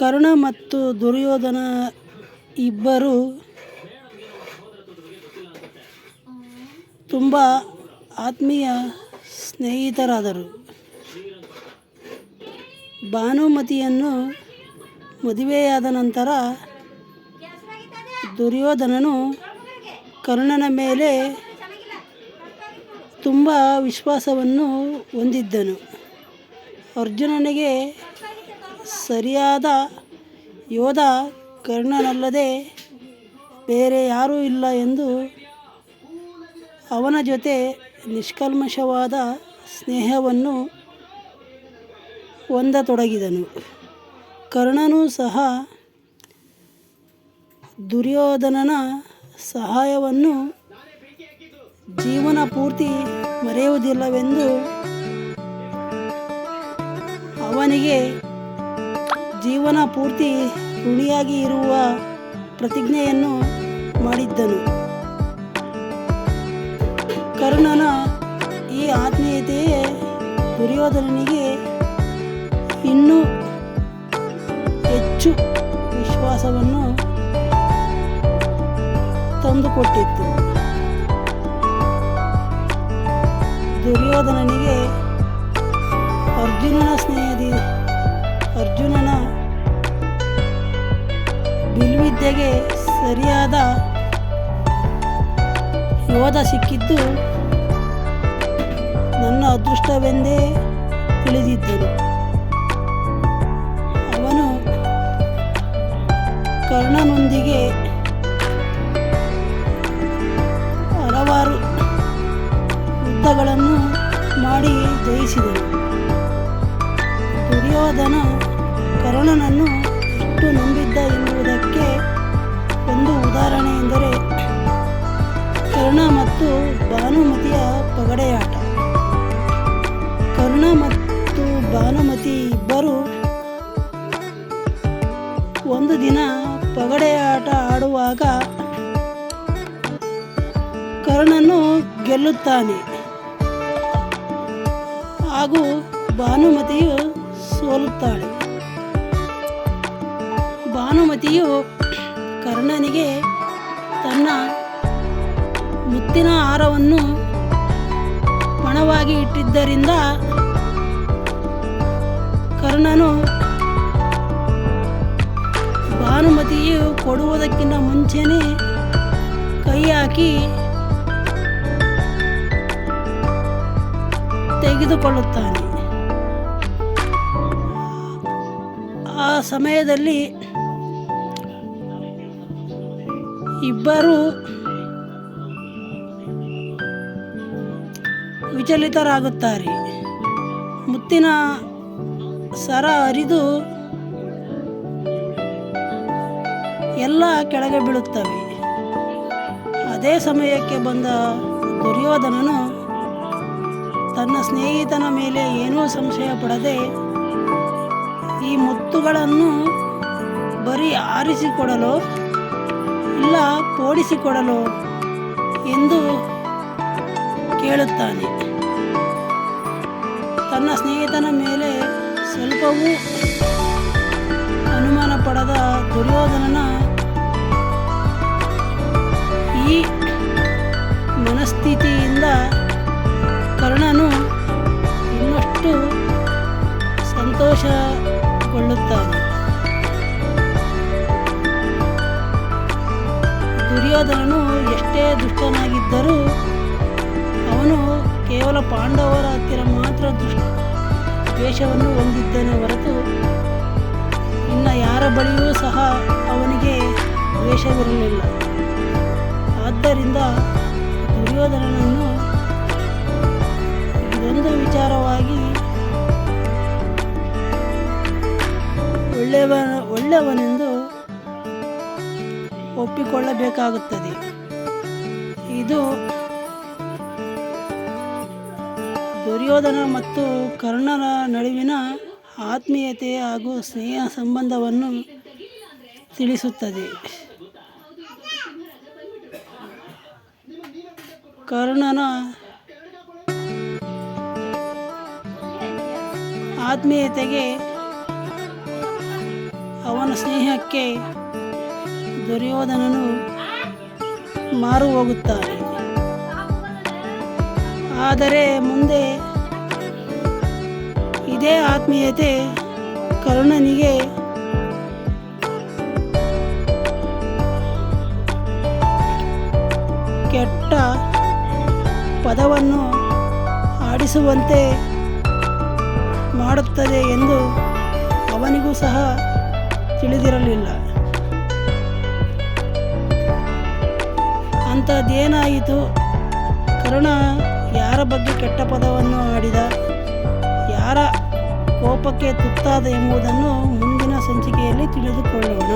ಕರ್ಣ ಮತ್ತು ದುರ್ಯೋಧನ ಇಬ್ಬರು ತುಂಬ ಆತ್ಮೀಯ ಸ್ನೇಹಿತರಾದರು. ಭಾನುಮತಿಯನ್ನು ಮದುವೆಯಾದ ನಂತರ ದುರ್ಯೋಧನನು ಕರ್ಣನ ಮೇಲೆ ತುಂಬ ವಿಶ್ವಾಸವನ್ನು ಹೊಂದಿದ್ದನು. ಅರ್ಜುನನಿಗೆ ಸರಿಯಾದ ಯೋಧ ಕರ್ಣನಲ್ಲದೆ ಬೇರೆ ಯಾರೂ ಇಲ್ಲ ಎಂದು ಅವನ ಜೊತೆ ನಿಷ್ಕಲ್ಮಶವಾದ ಸ್ನೇಹವನ್ನು ಹೊಂದತೊಡಗಿದನು. ಕರ್ಣನೂ ಸಹ ದುರ್ಯೋಧನನ ಸಹಾಯವನ್ನು ಜೀವನ ಪೂರ್ತಿ ಮರೆಯುವುದಿಲ್ಲವೆಂದು ಅವನಿಗೆ ಜೀವನ ಪೂರ್ತಿ ಋಣಿಯಾಗಿ ಇರುವ ಪ್ರತಿಜ್ಞೆಯನ್ನು ಮಾಡಿದ್ದನು. ಕರುಣನ ಈ ಆತ್ಮೀಯತೆಯೇ ದುರ್ಯೋಧನನಿಗೆ ಇನ್ನೂ ಹೆಚ್ಚು ವಿಶ್ವಾಸವನ್ನು ತಂದುಕೊಟ್ಟಿತ್ತು. ದುರ್ಯೋಧನನಿಗೆ ಅರ್ಜುನನ ಸ್ನೇಹದಿ ಅರ್ಜುನನ ಬಿಲ್ವಿದ್ಯೆಗೆ ಸರಿಯಾದ ಯೋಧ ಸಿಕ್ಕಿದ್ದು ನನ್ನ ಅದೃಷ್ಟವೆಂದೇ ತಿಳಿದಿದ್ದನು ಅವನು ಕರ್ಣನೊಂದಿಗೆ ಹಲವಾರು ಯುದ್ಧಗಳನ್ನು ಮಾಡಿ ಜಯಿಸಿದನು. ದುರ್ಯೋಧನ ಕರ್ಣನನ್ನು ಇಷ್ಟು ನಂಬಿದ್ದ ಒಂದು ಉದಾಹರಣೆ ಎಂದರೆ ಕರ್ಣ ಮತ್ತು ಭಾನುಮತಿಯ ಪಗಡೆಯಾಟ. ಕರ್ಣ ಮತ್ತು ಭಾನುಮತಿ ಇಬ್ಬರು ಒಂದು ದಿನ ಪಗಡೆಯಾಟ ಆಡುವಾಗ ಕರ್ಣನು ಗೆಲ್ಲುತ್ತಾನೆ. ಹಾಗೂ ಭಾನುಮತಿಯು ಸೋಲುತ್ತಾಳೆ. ಭಾನುಮತಿಯು ಕರ್ಣನಿಗೆ ತನ್ನ ಮುತ್ತಿನ ಹಾರವನ್ನು ಪಣವಾಗಿ ಇಟ್ಟಿದ್ದರಿಂದ ಕರ್ಣನು ಭಾನುಮತಿಯು ಕೊಡುವುದಕ್ಕಿಂತ ಮುಂಚೆನೇ ಕೈ ಹಾಕಿ ತೆಗೆದುಕೊಳ್ಳುತ್ತಾನೆ. ಆ ಸಮಯದಲ್ಲಿ ಇಬ್ಬರು ವಿಚಲಿತರಾಗುತ್ತಾರೆ. ಮುತ್ತಿನ ಸರ ಹರಿದು ಎಲ್ಲ ಕೆಳಗೆ ಬೀಳುತ್ತವೆ. ಅದೇ ಸಮಯಕ್ಕೆ ಬಂದ ದುರ್ಯೋಧನನು ತನ್ನ ಸ್ನೇಹಿತನ ಮೇಲೆ ಏನೂ ಸಂಶಯ ಪಡದೆ ಈ ಮುತ್ತುಗಳನ್ನು ಬರೀ ಆರಿಸಿಕೊಡಲು? ಇಲ್ಲ ತೋಡಿಸಿಕೊಡಲು ಎಂದು ಕೇಳುತ್ತಾನೆ. ತನ್ನ ಸ್ನೇಹಿತನ ಮೇಲೆ ಸ್ವಲ್ಪವೂ ಅನುಮಾನ ಪಡದ ದುರ್ಯೋಧನನ ಈ ಮನಸ್ಥಿತಿಯಿಂದ ಕರ್ಣನು ಇನ್ನಷ್ಟು ಸಂತೋಷಗೊಳ್ಳುತ್ತಾನೆ. ದುರ್ಯೋಧನನು ಎಷ್ಟೇ ದುಷ್ಟನಾಗಿದ್ದರೂ ಅವನು ಕೇವಲ ಪಾಂಡವರ ಹತ್ತಿರ ಮಾತ್ರ ದುಷ್ಟ ದ್ವೇಷವನ್ನು ಹೊಂದಿದ್ದನು ಹೊರತು ಇನ್ನು ಯಾರ ಬಳಿಯೂ ಸಹ ಅವನಿಗೆ ದ್ವೇಷವಿರಲಿಲ್ಲ. ಆದ್ದರಿಂದ ದುರ್ಯೋಧನನನ್ನು ಇದೊಂದು ವಿಚಾರವಾಗಿ ಒಳ್ಳೆಯವ ಒಳ್ಳೆಯವನೆಂದು ಒಪ್ಪಿಕೊಳ್ಳಬೇಕಾಗುತ್ತದೆ. ಇದು ದುರ್ಯೋಧನ ಮತ್ತು ಕರ್ಣನ ನಡುವಿನ ಆತ್ಮೀಯತೆ ಹಾಗೂ ಸ್ನೇಹ ಸಂಬಂಧವನ್ನು ತಿಳಿಸುತ್ತದೆ. ಕರ್ಣನ ಆತ್ಮೀಯತೆಗೆ ಅವನ ಸ್ನೇಹಕ್ಕೆ ದುರ್ಯೋಧನನು ಮಾರು ಹೋಗುತ್ತಾರೆ ಆದರೆ ಮುಂದೆ ಇದೇ ಆತ್ಮೀಯತೆ ಕರುಣನಿಗೆ ಕೆಟ್ಟ ಪದವನ್ನು ಆಡಿಸುವಂತೆ ಮಾಡುತ್ತದೆ ಎಂದು ಅವನಿಗೂ ಸಹ ತಿಳಿದಿರಲಿಲ್ಲ. ಅಂಥದ್ದೇನಾಯಿತು ಕರುಣ ಯಾರ ಬಗ್ಗೆ ಕೆಟ್ಟ ಪದವನ್ನು ಆಡಿದ ಯಾರ ಕೋಪಕ್ಕೆ ತುತ್ತಾದ ಎಂಬುದನ್ನು ಮುಂದಿನ ಸಂಚಿಕೆಯಲ್ಲಿ ತಿಳಿದುಕೊಳ್ಳೋಣ.